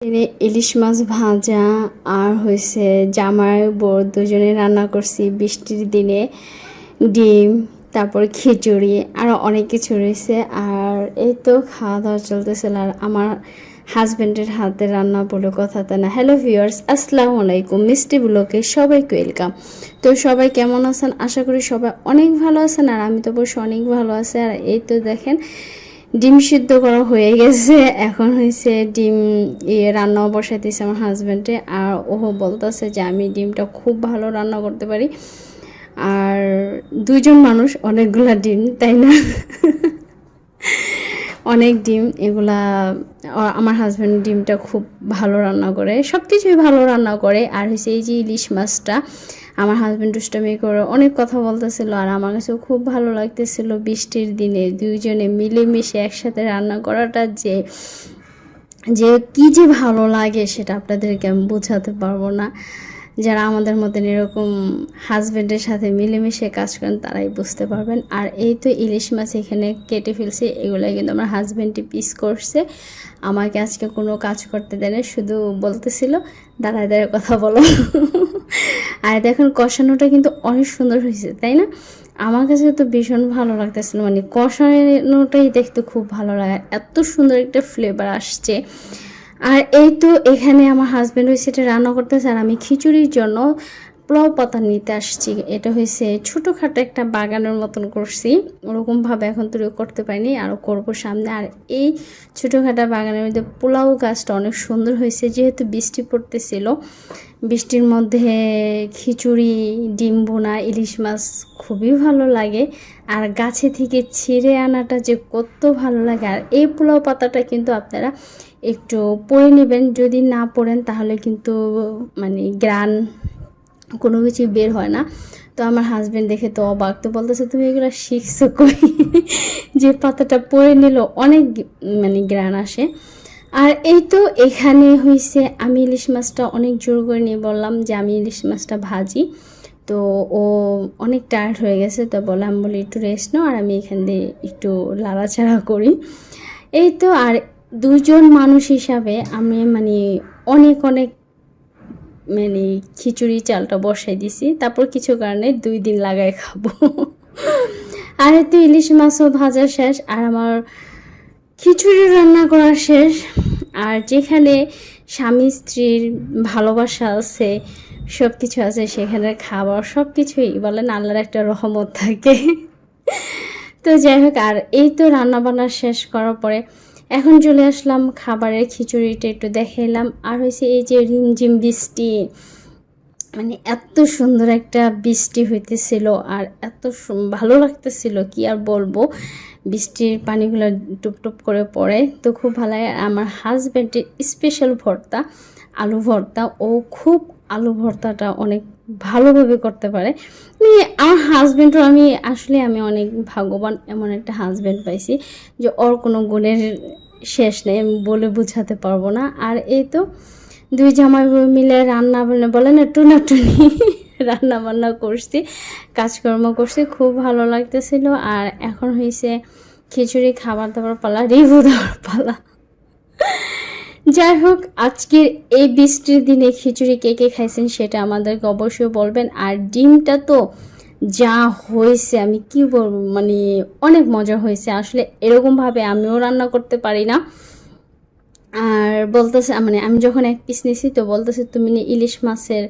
এনে ইলিশ মাছ ভাজা আর হয়েছে জামাই বর দুজনে রান্না করছি বৃষ্টির দিনে। ডিম, তারপর খিচুড়ি আরও অনেক কিছু রয়েছে। আর এই তো খাওয়া দাওয়া চলতেছিল আর আমার হাজব্যান্ডের হাতে রান্না বলে কথা তা না। হ্যালো ভিউয়ার্স আসসালামু আলাইকুম, মিষ্টি ব্লকে সবাইকে ওয়েলকাম তো সবাই কেমন আছেন? আশা করি সবাই অনেক ভালো আছেন আর আমি তো অবশ্য অনেক ভালো আছি। আর এই তো দেখেন ডিম সিদ্ধ করা হয়ে গেছে। এখন হয়েছে ডিম ইয়ে রান্নাও বসাইতেছে আমার হাজব্যান্ডে আর ও বলতেছে যে আমি ডিমটা খুব ভালো রান্না করতে পারি। আর দুইজন মানুষ অনেকগুলা ডিম, তাই না? অনেক ডিম, এগুলা আমার হাজব্যান্ড ডিমটা খুব ভালো রান্না করে সব কিছুই ভালো রান্না করে। আর হচ্ছে এই যে ইলিশ মাছটা, আমার হাজব্যান্ড দুষ্টামি করে অনেক কথা বলতেছিল আর আমার কাছেও খুব ভালো লাগতেছিল বৃষ্টির দিনে দুইজনে মিলেমিশে একসাথে রান্না করাটা যে যে কি যে ভালো লাগে সেটা আপনাদেরকে আমি বোঝাতে পারব না। যারা আমাদের মতন এরকম হাজব্যান্ডের সাথে মিলেমিশে কাজ করেন, তারাই বুঝতে পারবেন। আর এই তো ইলিশ মাছ এখানে কেটে ফেলছি এগুলো কিন্তু আমার হাজব্যান্ডটি পিস করছে। আমাকে আজকে কোনো কাজ করতে দেয় শুধু বলতেছিল, দাঁড়ায় দাঁড়ায় কথা বলো। আর দেখুন, কষানোটা কিন্তু অনেক সুন্দর হয়েছে, তাই না? আমার কাছে তো ভীষণ ভালো লাগতেছিল মানে কষানোটাই দেখতে খুব ভালো লাগে, এত সুন্দর একটা ফ্লেভার আসছে। আর এই তো এখানে আমার হাজব্যান্ড হয়েছে এটা রান্না করতেছে আর আমি খিচুড়ির জন্য পোলাও পাতা নিতে আসছি। এটা হয়েছে ছোটোখাটো একটা বাগানের মতন করছি। ওরকমভাবে এখন তৈরি করতে পারিনি আরও করব সামনে। আর এই ছোটোখাটো বাগানের মধ্যে পোলাও গাছটা অনেক সুন্দর হয়েছে, যেহেতু বৃষ্টি পড়তেছিল। বৃষ্টির মধ্যে খিচুড়ি, ডিম বোনা ইলিশ মাছ খুবই ভালো লাগে। আর গাছে থেকে ছিঁড়ে আনাটা যে কত ভালো লাগে। আর এই পোলাও পাতাটা কিন্তু আপনারা একটু পরে নেবেন। যদি না পড়েন তাহলে কিন্তু মানে গ্রান কোনো কিছুই বের হয় না। তো আমার হাজব্যান্ড দেখে তো অবাক। তো বলতেছে, তুমি এগুলো শিখছো কই? যে পাতাটা পরে নিল, অনেক মানে গ্রান আসে। আর এই তো এখানে হয়েছে আমি ইলিশ মাছটা অনেক জোর করে নিয়ে বললাম যে, আমি ইলিশ মাছটা ভাজি। তো ও অনেক টায়ার্ড হয়ে গেছে। তো বললাম বলি, একটু রেস্ট নাও, আর আমি এখান দিয়ে একটু লাড়াচাড়া করি। এই তো, আর দুজন মানুষ হিসাবে আমি মানে অনেক অনেক মানে খিচুড়ি, চালটা বসাই দিছি। তারপর কিছু কারণে দুই দিন লাগাই খাব। আর এতে ইলিশ মাছও ভাজা শেষ, আর আমার খিচুড়ি রান্না করা শেষ। আর যেখানে স্বামী স্ত্রীর ভালোবাসা আছে সব কিছু আছে, সেখানে খাবার সব কিছুই বলেন, আল্লাহর একটা রহমত থাকে। তো যাই হোক, আর এই তো রান্না বান্না শেষ করার পরে এখন চলে আসলাম খাবারের খিচুড়িটা একটু দেখে এলাম আর হয়েছে এই যে রিমঝিম বৃষ্টি। মানে এত সুন্দর একটা বৃষ্টি হইতেছিল আর এত ভালো লাগতেছিল, কি আর বলব? বৃষ্টির পানিগুলো টুপ টুপ করে পড়ে। তো খুব ভালো লাগে। আমার হাজব্যান্ডের স্পেশাল ভর্তা, আলু ভর্তা। ও খুব আলু ভর্তাটা অনেক ভালোভাবে করতে পারে। মানে আমার হাজব্যান্ডও আমি, আসলে আমি অনেক ভাগ্যবান এমন একটা হাজব্যান্ড পাইছি যে ওর কোনো গুণের শেষ নেই। বলে বোঝাতে পারব না। আর এই তো দুই জামাই মিলে রান্না বলে না টুনাটুনি রান্না বান্না করছি, কাজকর্ম করছি, খুব ভালো লাগতেছিল। আর এখন হয়েছে খিচুড়ি, খাবার দাবার পালা, রিভু দেওয়ার পালা। যাই হোক, আজকের এই বৃষ্টির দিনে খিচুড়ি কে কে খাইছেন সেটা আমাদেরকে অবশ্যই বলবেন। আর ডিমটা তো যা হয়েছে, আমি কি বলব মানে অনেক মজা হয়েছে। আসলে এরকমভাবে আমিও রান্না করতে পারি না। আর বলতেছে মানে আমি যখন এক পিস নিছি তো বলতেছে, তুমি ইলিশ মাছের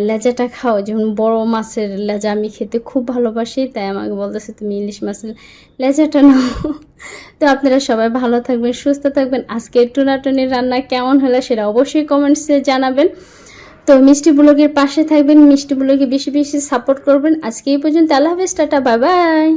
লেজাটা খাও, যেমন বড় মাছের লেজা আমি খেতে খুব ভালোবাসি, তাই আমাকে বলতেছে, তুমি ইলিশ মাছের লেজাটা নাও। তো আপনারা সবাই ভালো থাকবেন, সুস্থ থাকবেন। আজকে টুনাটুনির রান্না কেমন হলো সেটা অবশ্যই কমেন্টসে জানাবেন। তো মিষ্টি ব্লগের পাশে থাকবেন, মিষ্টি ব্লগে বেশি বেশি সাপোর্ট করবেন। আজকে এই পর্যন্ত, আল্লাহ হাফেজ, টাটা বাই বাই